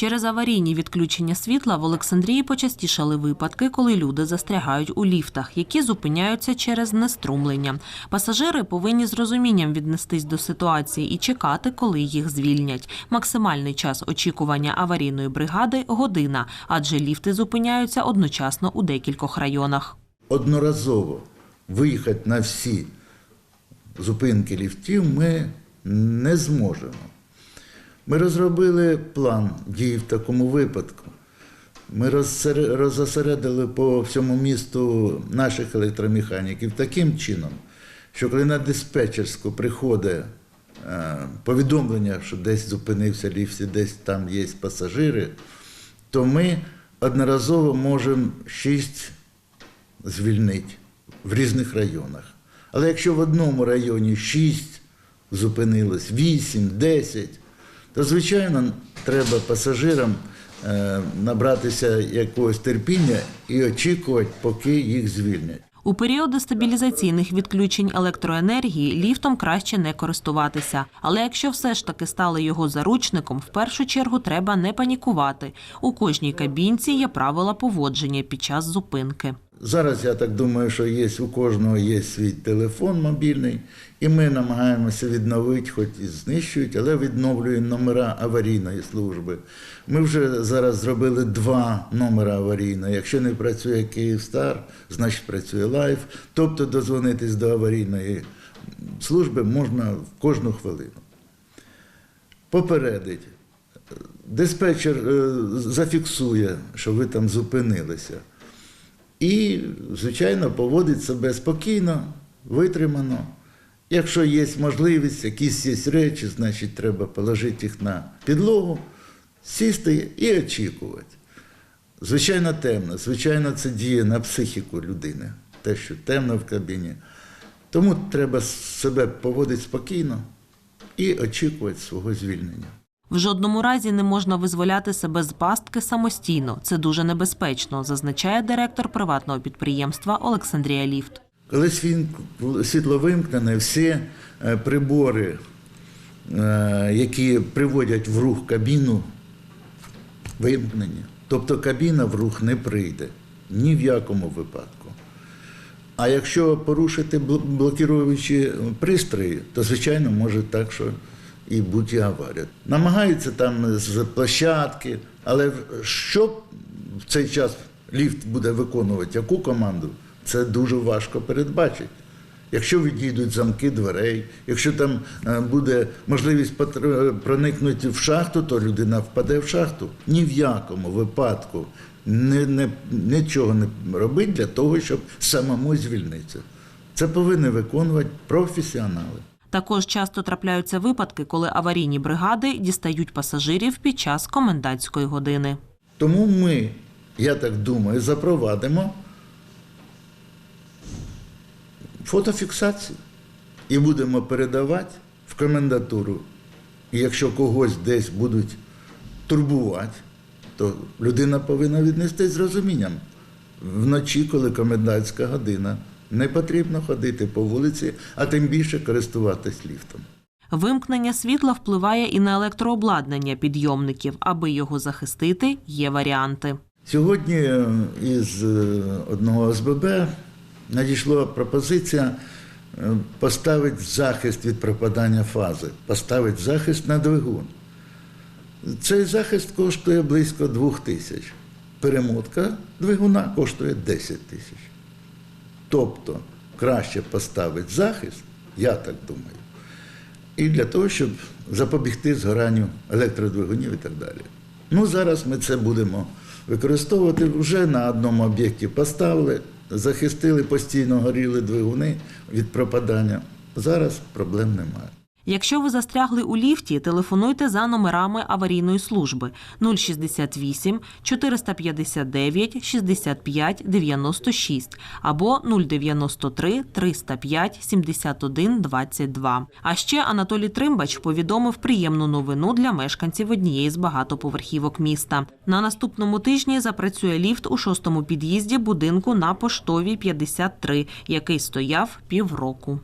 Через аварійні відключення світла в Олександрії почастішали випадки, коли люди застрягають у ліфтах, які зупиняються через неструмлення. Пасажири повинні з розумінням віднестись до ситуації і чекати, коли їх звільнять. Максимальний час очікування аварійної бригади година, адже ліфти зупиняються одночасно у декількох районах. одноразово виїхати на всі зупинки ліфтів ми не зможемо. Ми розробили план дій в такому випадку. Ми розосередили по всьому місту наших електромеханіків таким чином, що коли на диспетчерську приходить е, повідомлення, що десь зупинився ліфт десь там є пасажири, то ми одноразово можемо шість звільнити в різних районах. Але якщо в одному районі 6 зупинилось, 8, 10, то, звичайно, треба пасажирам е, набратися якогось терпіння і очікувати, поки їх звільнять. У періоди стабілізаційних відключень електроенергії ліфтом краще не користуватися. Але якщо все ж таки стали його заручником, в першу чергу треба не панікувати. У кожній кабінці є правила поводження під час зупинки. Зараз я так думаю, що є, у кожного є свій телефон мобільний, і ми намагаємося відновити, хоч і знищують, але відновлюємо номера аварійної служби. Ми вже зараз зробили два номера аварійної. Якщо не працює Київстар, значить працює Лайф. Тобто дозвонитись до аварійної служби можна в кожну хвилину. Попередить. Диспетчер е, зафіксує, що ви там зупинилися. І, звичайно, поводить себе спокійно, витримано. Якщо є можливість, якісь є речі, значить треба положити їх на підлогу, сісти і очікувати. Звичайно, темно. Звичайно, це діє на психіку людини, те, що темно в кабіні. Тому треба себе поводити спокійно і очікувати свого звільнення. В жодному разі не можна визволяти себе з пастки самостійно. Це дуже небезпечно, зазначає директор приватного підприємства Олександрія Ліфт. Коли світло вимкнене, всі е, прибори, е, які приводять в рух кабіну, вимкнені. Тобто кабіна в рух не прийде ні в якому випадку. А якщо порушити бл- блокіруючі пристрої, то звичайно може так, що і будь аварія. Намагаються там з площадки, але що в цей час ліфт буде виконувати, яку команду, це дуже важко передбачити. Якщо відійдуть замки дверей, якщо там е, буде можливість проникнути в шахту, то людина впаде в шахту. Ні в якому випадку не, не, нічого не робить для того, щоб самому звільнитися. Це повинні виконувати професіонали. Також часто трапляються випадки, коли аварійні бригади дістають пасажирів під час комендантської години. Тому ми, я так думаю, запровадимо фотофіксацію і будемо передавати в комендатуру. І якщо когось десь будуть турбувати, то людина повинна віднестись з розумінням. Вночі, коли комендантська година, не потрібно ходити по вулиці, а тим більше користуватись ліфтом. Вимкнення світла впливає і на електрообладнання підйомників. Аби його захистити, є варіанти. Сьогодні е, із е, одного ОСББ надійшла пропозиція е, поставити захист від пропадання фази, поставити захист на двигун. Цей захист коштує близько 2 тисяч. Перемотка двигуна коштує 10 тисяч. Тобто краще поставити захист, я так думаю, і для того, щоб запобігти згоранню електродвигунів і так далі. Ну, зараз ми це будемо використовувати. Вже на одному об'єкті поставили, захистили, постійно горіли двигуни від пропадання. Зараз проблем немає. Якщо ви застрягли у ліфті, телефонуйте за номерами аварійної служби 068 459 65 96 або 093 305 71 22. А ще Анатолій Тримбач повідомив приємну новину для мешканців однієї з багатоповерхівок міста. На наступному тижні запрацює ліфт у шостому під'їзді будинку на поштовій 53, який стояв півроку.